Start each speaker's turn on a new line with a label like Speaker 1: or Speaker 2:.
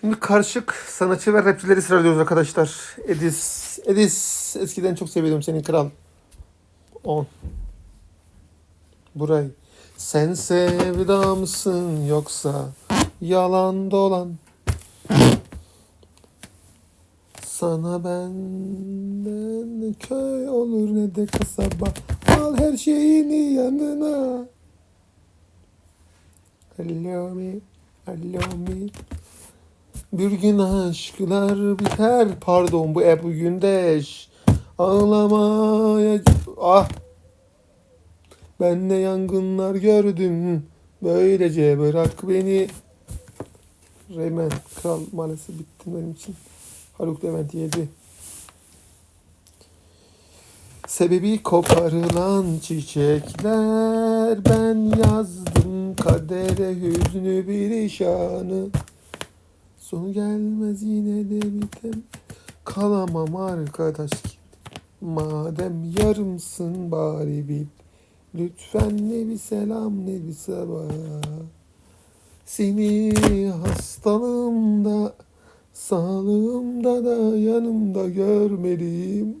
Speaker 1: Şimdi karışık sanatçı ve rapçileri sıralıyoruz arkadaşlar. Edis. Edis. Eskiden çok seviyordum senin kral. 10. Buray. Sen sevda mısın yoksa yalan dolan? Sana benden köy olur ne de kasaba. Al her şeyini yanına. Hello me, hello me. Bir gün aşklar biter. Pardon bu Ebru Gündeş. Ağlamaya... Ah! Ben ne yangınlar gördüm. Böylece bırak beni. Reymen Kral maalesef bitti benim için. Haluk Levent yedi. Sebebi koparılan çiçekler Ben yazdım kadere hüznü bir işanı Sonu gelmez yine de bitem Kalamam arkadaş. Madem yarımsın bari bil Lütfen ne bir selam ne bir sabah. Seni hastalığımda Sağlığımda da yanımda görmeliyim